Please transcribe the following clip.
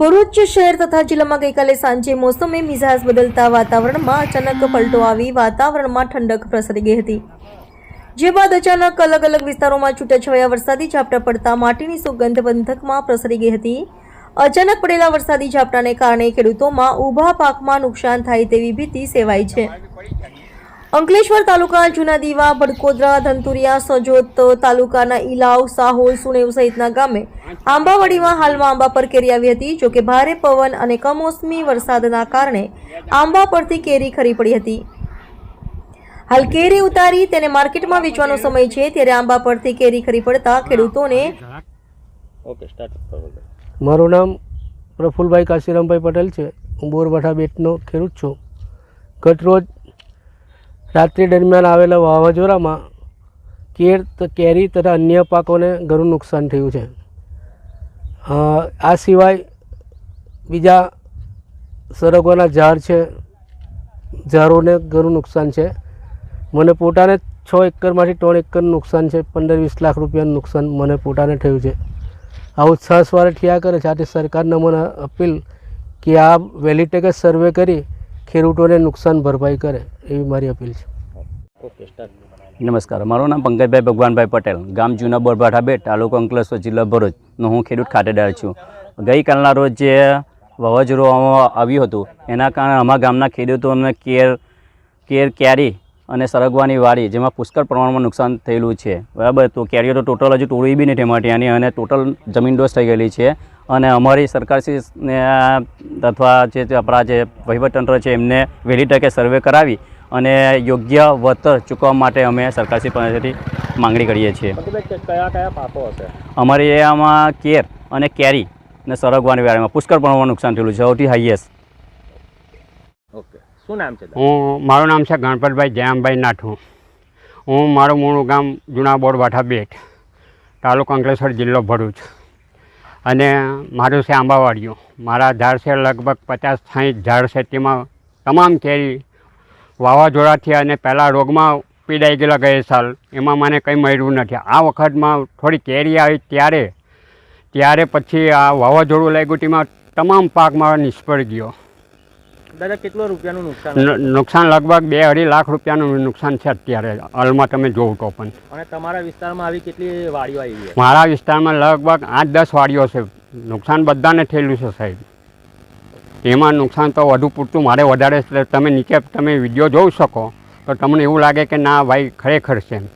ભરૂચ શહેર તથા જિલ્લામાં ગઈકાલે સાંજે મોસમે મિજાજ બદલતા વાતાવરણમાં અચાનક પલટો આવી. વાતાવરણમાં ઠંડક પ્રસરી ગઈ હતી. જે બાદ અચાનક અલગ અલગ વિસ્તારોમાં છૂટાછવાયા વરસાદી ઝાપટા પડતા માટીની સુગંધ બંધકમાં પ્રસરી ગઈ હતી. અચાનક પડેલા વરસાદી ઝાપટાને કારણે ખેડૂતોમાં ઊભા પાકમાં નુકસાન થાય તેવી ભીતિ સેવાઈ છે. અંકલેશ્વર તાલુકા જૂના દીવા ભડકોદરા ધંતુરિયા સજોત તાલુકાના ઇલાવ સાહોલ સુણેવ સહિતના ગામે આંબાવાડીમાં હાલમાં આંબા પર કેરી આવી હતી જોકે ભારે પવન અને કમોસમી વરસાદના કારણે આંબા પરથી કેરી ખરી પડી હતી. હાલ કેરી ઉતારી તેને માર્કેટમાં વેચવાનો સમય છે ત્યારે આંબા પરથી કેરી ખરી પડતા ખેડૂતોને ઓકે સ્ટાર્ટ કરો. મારું નામ પ્રફુલભાઈ કાશીરામભાઈ પટેલ છે. હું બોરવાઠા બેટનો ખેડૂત છું. ગત રોજ રાત્રિ દરમિયાન આવેલા વાવાઝોડામાં કેર કેરી તથા અન્ય પાકોને ઘણું નુકસાન થયું છે. આ સિવાય બીજા સરગવાના ઝાડ છે. ઝાડોને ઘણું નુકસાન છે. મને પોતાને છ એકરમાંથી ત્રણ એકરનું નુકસાન છે. પંદર વીસ લાખ રૂપિયાનું નુકસાન મને પોતાને થયું છે. આવું છસવારે થયા કરે છે. આથી સરકારને મને અપીલ કે આ વહેલી તકે સર્વે કરી ખેડૂતોને નુકસાન ભરપાઈ કરે એવી મારી અપીલ છે. નમસ્કાર, મારું નામ પંકજભાઈ ભગવાનભાઈ પટેલ, ગામ જૂના બોરભાઠા બેટ, તાલુકો અંકલેશ્વર, જિલ્લો ભરૂચનો હું ખેડૂત ખાતેદાર છું. ગઈકાલના રોજ જે વાવાઝોડું આવ્યું હતું, એના કારણે અમારા ગામના ખેડૂતોને કેર કેર કેરી અને સરગવાની વાડી, જેમાં પુષ્કળ પ્રમાણમાં નુકસાન થયેલું છે. બરાબર, તો કેરીઓ તો ટોટલ હજુ તોડી બી નથી એમાં અને ટોટલ જમીન ડોસ થઈ ગયેલી છે. અને અમારી સરકારશ્રીને અથવા જે આપણા જે વહીવટતંત્ર છે એમને વહેલી તકે સર્વે કરાવી અને યોગ્ય વળતર ચૂકવવા માટે અમે સરકારશ્રી પાસેથી માંગણી કરીએ છીએ. કયા કયા પાકો હશે? અમારી એમાં કેર અને કેરી અને સરગવાની વાડીમાં પુષ્કળ પ્રમાણમાં નુકસાન થયેલું છે સૌથી હાઈએસ્ટ ઓકે. શું નામ છે હું મારું નામ છે ગણપતભાઈ જયામભાઈ નાઠું. હું મારું મૂળ ગામ જૂના બોરવાઠા બેટ તાલુકો અંકલેશ્વર જિલ્લો ભરૂચ. અને મારું છે આંબાવાડીઓ મારા ઝાડ છે લગભગ પચાસ સાઠ ઝાડ છે. તેમાં તમામ કેરી વાવાઝોડાથી અને પહેલાં રોગમાં પીડાઈ ગયેલા ગયે સાલ. એમાં મને કંઈ મળ્યું નથી. આ વખતમાં થોડી કેરી આવી ત્યારે ત્યારે પછી આ વાવાઝોડું લાગ્યું. તેમાં તમામ પાકમાં નિષ્ફળ ગયો. દાદા કેટલો રૂપિયાનું નુકસાન નુકસાન લગભગ બે અઢી લાખ રૂપિયાનું નુકસાન છે અત્યારે. હાલમાં તમે જોવો તો પણ. અને તમારા વિસ્તારમાં આવી કેટલી વાડીઓ આવી છે? મારા વિસ્તારમાં લગભગ આઠ દસ વાડીઓ છે. નુકસાન બધાને થયેલું છે સાહેબ. એમાં નુકસાન તો વધુ પૂરતું મારે વધારે તમે નીચે તમે વીડિયો જોઈ શકો તો તમને એવું લાગે કે ના ભાઈ ખરેખર છે એમ.